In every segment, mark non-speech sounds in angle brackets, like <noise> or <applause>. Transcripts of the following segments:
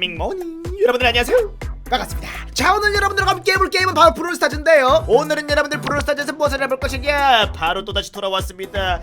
밍모닝 여러분들 안녕하세요 반갑습니다 자 오늘 여러분들과 함께 해볼 게임은 바로 브롤스타즈인데요 오늘은 여러분들 브롤스타즈에서 무엇을 해볼 것이냐 바로 또다시 돌아왔습니다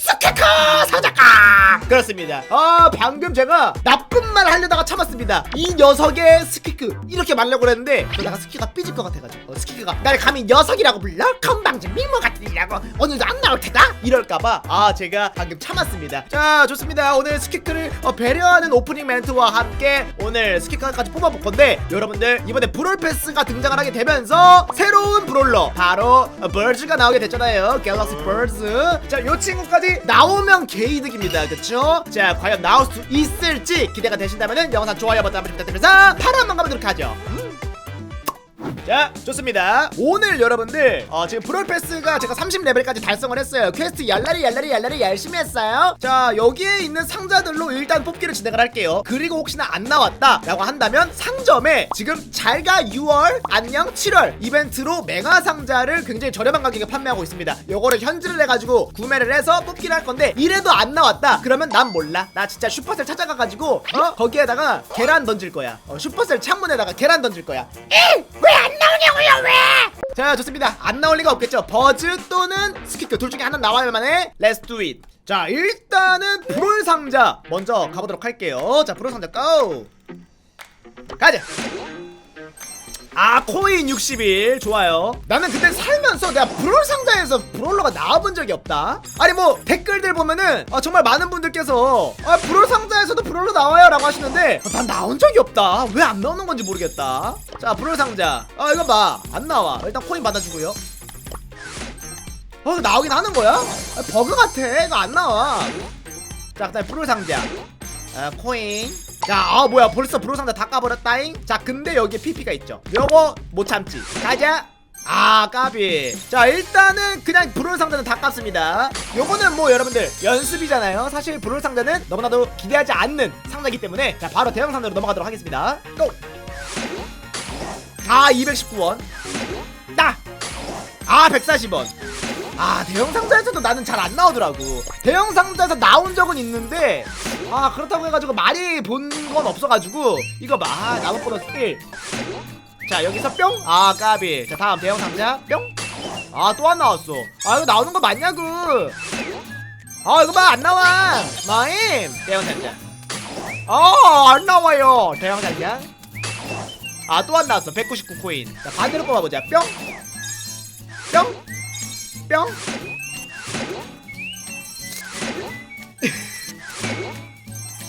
스케커 사자카 그렇습니다. 아 방금 제가 나쁜 말 하려다가 참았습니다. 이 녀석의 스키크. 이렇게 말려고 그랬는데 그러다가 스키가 삐질 것 같아가지고 어, 스키크가 날 감히 녀석이라고 불러? 건방진 미모 같으리라고? 오늘도 안 나올 테다? 이럴까봐 아 제가 방금 참았습니다. 자 좋습니다. 오늘 스키크를 어, 배려하는 오프닝 멘트와 함께 오늘 스키크까지 뽑아볼 건데 여러분들 이번에 브롤 패스가 등장을 하게 되면서 새로운 브롤러 바로 어, 벌즈가 나오게 됐잖아요. 갤럭시 벌즈 자요 친구까지 나오면 개이득입니다. 그쵸? 자 과연 나올 수 있을지 기대가 되신다면 영상 좋아요 버튼 한번 부탁드리면서 바로 가보도록 하죠 음. 자 좋습니다. 오늘 여러분들 어, 지금 브롤 패스가 제가 30레벨까지 달성을 했어요. 퀘스트 얄라리 얄라리 얄라리 열심히 했어요. 자 여기에 있는 상자들로 일단 뽑기를 진행을 할게요. 그리고 혹시나 안 나왔다 라고 한다면 상점에 지금 잘가 6월 안녕 7월 이벤트로 맹화 상자를 굉장히 저렴한 가격에 판매하고 있습니다. 요거를 현질을 해가지고 구매를 해서 뽑기를 할 건데 이래도 안 나왔다. 그러면 난 몰라. 나 진짜 슈퍼셀 찾아가가지고 어? 거기에다가 계란 던질 거야. 어, 슈퍼셀 창문에다가 계란 던질 거야. 왜안 나오냐고요 왜? 자 좋습니다. 안 나올 리가 없겠죠. 버즈 또는 스키크 둘 중에 하나 나와야만 해. Let's 자 일단은 브롤 상자 먼저 가보도록 할게요. 자 브롤 상자 고 가자 아 코인 61 좋아요. 나는 근데 살면서 내가 브롤 상자에서 브롤러가 나와본 적이 없다. 아니 뭐 댓글들 보면은 아, 정말 많은 분들께서 아 브롤 상자에서도 브롤러 나와요 라고 하시는데 아, 난 나온 적이 없다. 왜 안 나오는 건지 모르겠다. 자 브롤 상자. 아 이거 봐안 나와. 일단 코인 받아주고요. 어 나오긴 하는 거야? 아, 버그 같아. 이거 안 나와. 자 그다음에 브롤 상자. 아, 코인 자, 아 뭐야. 벌써 브로 상자 다 까버렸다잉? 자 근데 여기에 PP가 있죠. 요거 못 참지. 가자. 아 까비. 자 일단은 그냥 브롤 상자는 다 깠습니다. 요거는 뭐 여러분들 연습이잖아요. 사실 브롤 상자는 너무나도 기대하지 않는 상자이기 때문에 자 바로 대형 상자로 넘어가도록 하겠습니다. 고! 아 219원. 따 아 140원 아 대형 상자에서도 나는 잘 안 나오더라고. 대형 상자에서 나온 적은 있는데 아 그렇다고 해가지고 많이 본 건 없어가지고 이거 봐. 아, 나무 보너스 1자 여기서 뿅아 까비. 자 다음 대형 상자. 뿅아 또 안 나왔어. 아 이거 나오는 거 맞냐고. 아 이거 봐 안 나와. 마임. 대형 상자. 어안 나와요. 대형 상자. 아 또 안 나왔어. 199코인. 자 반대로 뽑아보자. 뿅. 뿅 뿅. <laughs>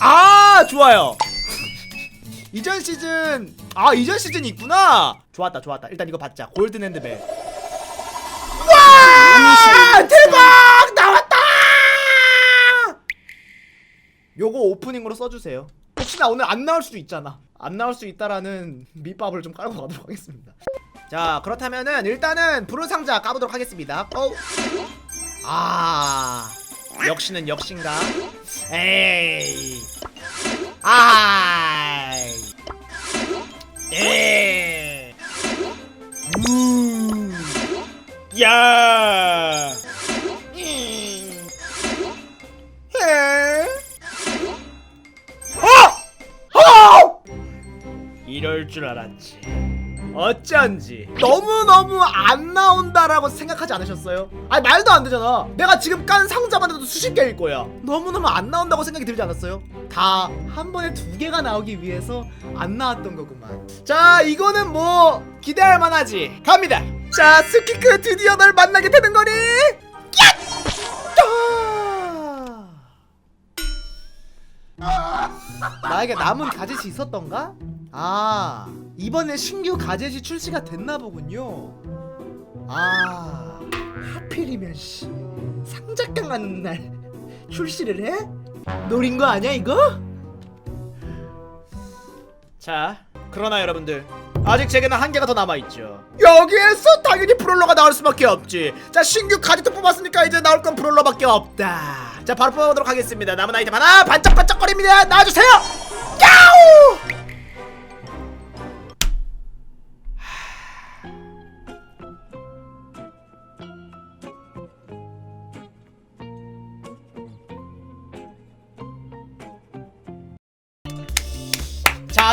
아 좋아요. 이전 시즌 아 이전 시즌 있구나. 좋았다 좋았다. 일단 이거 받자. 골든 핸드벨. 와 대박 나왔다. 요거 오프닝으로 써주세요. 혹시나 오늘 안 나올 수도 있잖아. 안 나올 수 있다라는 밑밥을 좀 깔고 가도록 하겠습니다. 자 그렇다면은 일단은 브론 상자 까보도록 하겠습니다. 어? 아 역시는 역신가? 에이. 아이. 에이 우야? 어! 어! 이럴 줄 알았지 어쩐지 너무너무 안 나온다라고 생각하지 않으셨어요? 아니 말도 안 되잖아 내가 지금 깐 상자만 해도 수십 개일 거야 너무너무 안 나온다고 생각이 들지 않았어요? 다 한 번에 두 개가 나오기 위해서 안 나왔던 거구만 자 이거는 뭐 기대할 만하지 갑니다 자 스키크 드디어 널 만나게 되는 거니? 야! 나에게 남은 가젯이 있었던가? 아 이번에 신규 가젯이 출시가 됐나 보군요. 아 하필이면 씨 상작강 하는 날 출시를 해? 노린 거 아니야 이거? 자 그러나 여러분들 아직 제게는 한 개가 더 남아 있죠. 여기에서 당연히 브롤러가 나올 수밖에 없지. 자 신규 가젯도 뽑았으니까 이제 나올 건 브롤러밖에 없다. 자 바로 뽑아보도록 하겠습니다. 남은 아이템 하나 반짝반짝거립니다. 나와주세요! 야우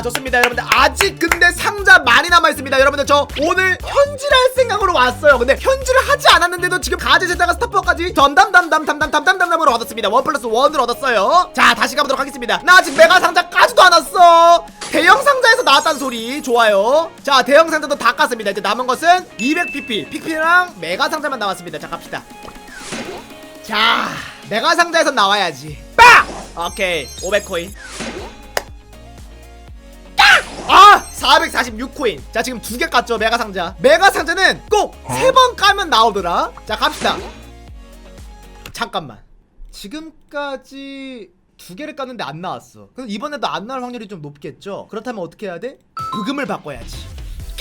자 좋습니다 여러분들. 아직 근데 상자 많이 남아있습니다. 여러분들 저 오늘 현질할 생각으로 왔어요. 근데 현질을 하지 않았는데도 지금 가젯에다가 스타퍼까지 덤담담담담담담담담으로 얻었습니다. 원 플러스 원을 얻었어요. 자 다시 가보도록 하겠습니다. 나 아직 메가 상자까지도 안 왔어. 대형 상자에서 나왔다는 소리. 좋아요. 자 대형 상자도 다 깠습니다. 이제 남은 것은 200pp 픽피랑 메가 상자만 남았습니다. 자 갑시다. 자 메가 상자에서 나와야지. 빵! 오케이. 500코인 446코인. 자 지금 두 개 깠죠 메가 상자. 메가 상자는 꼭 세 번 까면 나오더라. 자 갑시다. 잠깐만. 지금까지 두 개를 깠는데 안 나왔어. 그럼 이번에도 안 나올 확률이 좀 높겠죠? 그렇다면 어떻게 해야 돼? 부금을 바꿔야지. <laughs>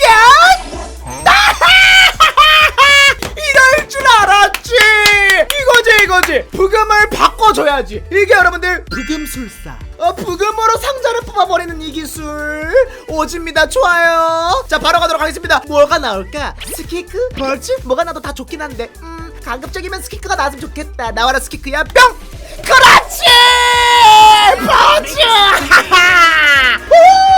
이럴 줄 알았지! 이거지 이거지! 부금을 바꿔줘야지. 이게 여러분들 부금술사. 어, 뽑아버리는 이 기술 오집니다. 좋아요. 자 바로 가도록 하겠습니다. 뭐가 나올까? 스키크? 벌츠? 뭐가 나도 다 좋긴 한데. 음 가급적이면 스키크가 나왔으면 좋겠다. 나와라 스키크야. 뿅! 그렇지! 벌츠 <laughs>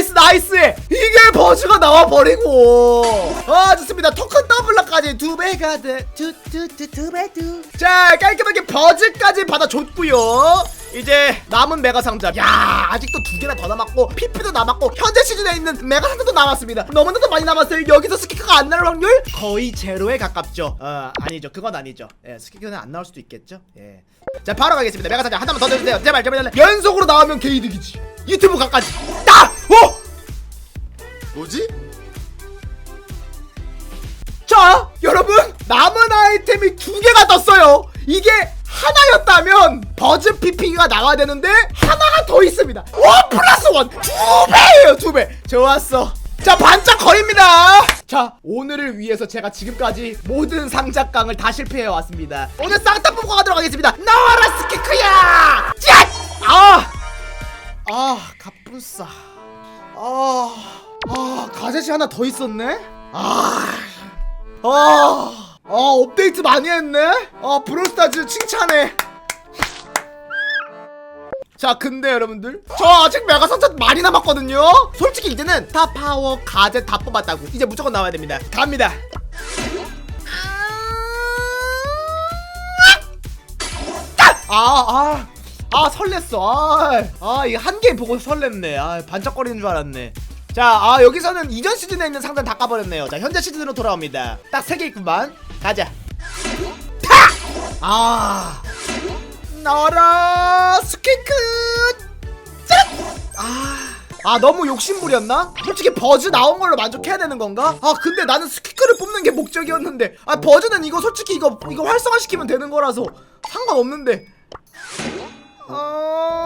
나이스 나이스! 이게 버즈가 나와버리고! 아 좋습니다. 토큰 더블러까지 두 배가 돼두두두두 배두 자 깔끔하게 버즈까지 받아줬고요. 이제 남은 메가 상자. 야 아직도 두 개나 더 남았고 피피도 남았고 현재 시즌에 있는 메가 상자도 남았습니다. 너무나도 많이 남았어요. 여기서 스키크가 안 나올 확률 거의 제로에 가깝죠. 어 아니죠. 그건 아니죠. 예 스키크는 안 나올 수도 있겠죠? 예자 바로 가겠습니다. 메가 상자 하나만 더 내주세요. 제발 제발 연속으로 나오면 개이득이지. 유튜브 각까지. 딱! 어! 뭐지? 자 여러분 남은 아이템이 두 개가 떴어요. 이게 하나였다면 버즈 PP가 나와야 되는데 하나가 더 있습니다. 원 플러스 원두 배예요 두배! 좋았어. 자 반짝거립니다. 자 오늘을 위해서 제가 지금까지 모든 상작강을 다 실패해 왔습니다. 오늘 쌍따 뽑고 가도록 하겠습니다. 나와라 스키크야! 짠! 아! 아 갑분싸 아, 아 가젯이 하나 더 있었네? 아, 아, 아 업데이트 많이 했네? 아 브롤스타즈 칭찬해. 자 근데 여러분들 저 아직 메가 상자 많이 남았거든요? 솔직히 이제는 다 파워 가젯 다 뽑았다고. 이제 무조건 나와야 됩니다. 갑니다. 아, 아, 아, 설렜어. 아, 아, 이게 한개 보고 설렜네. 아, 반짝거리는 줄 알았네. 자, 아, 여기서는 이전 시즌에 있는 상자는 다 까버렸네요. 자, 현재 시즌으로 돌아옵니다. 딱세개 있구만. 가자. 타! 아, 나와라, 스케이크! 짠! 아. 아 너무 욕심부렸나? 솔직히 버즈 나온 걸로 만족해야 되는 건가? 아 근데 나는 스키크를 뽑는 게 목적이었는데 아 버즈는 이거 솔직히 이거 이거 활성화시키면 되는 거라서 상관없는데 어...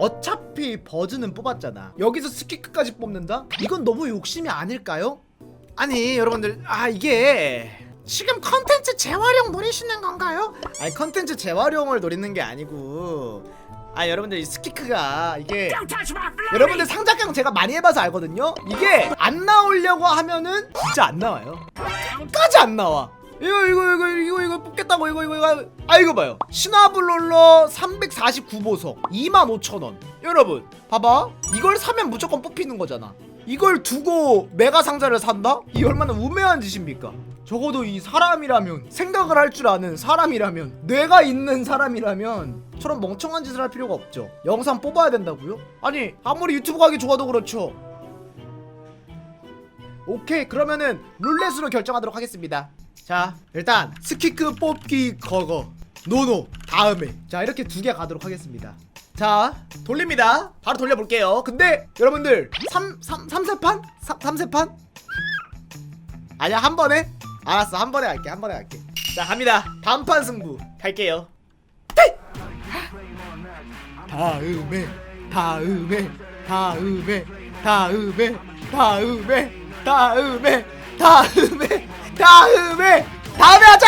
어차피 버즈는 뽑았잖아 여기서 스키크까지 뽑는다? 이건 너무 욕심이 아닐까요? 아니 여러분들 아 이게 지금 컨텐츠 재활용 노리시는 건가요? 아니 컨텐츠 재활용을 노리는 게 아니고 아 여러분들 이 스키크가 이게 여러분들 상작강 제가 많이 해봐서 알거든요 이게 안 나오려고 하면은 진짜 안 나와요 끝까지 안 나와 이거 이거 이거 이거 이거 뽑겠다고 이거 이거 이거. 아 이거 봐요. 신화블롤러 349보석 25,000원. 여러분 봐봐. 이걸 사면 무조건 뽑히는 거잖아. 이걸 두고 메가 상자를 산다? 이 얼마나 우매한 짓입니까? 적어도 이 사람이라면 생각을 할 줄 아는 사람이라면 뇌가 있는 사람이라면 저런 멍청한 짓을 할 필요가 없죠. 영상 뽑아야 된다고요? 아니 아무리 유튜브 가기 좋아도 그렇죠. 오케이 그러면은 룰렛으로 결정하도록 하겠습니다 자 일단 스키크 뽑기 거거. 노노 다음에. 자 이렇게 두 개 가도록 하겠습니다. 자 돌립니다. 바로 돌려볼게요. 근데 여러분들 3, 3, 3세판? 3, 3세판? 아니야 한 번에? 알았어 한 번에 할게 한 번에 할게. 자 갑니다. 단판 승부 갈게요. 띠! 다음에 다음에 다음에 다음에 다음에 다음에 다음에 다음에 다음에 하자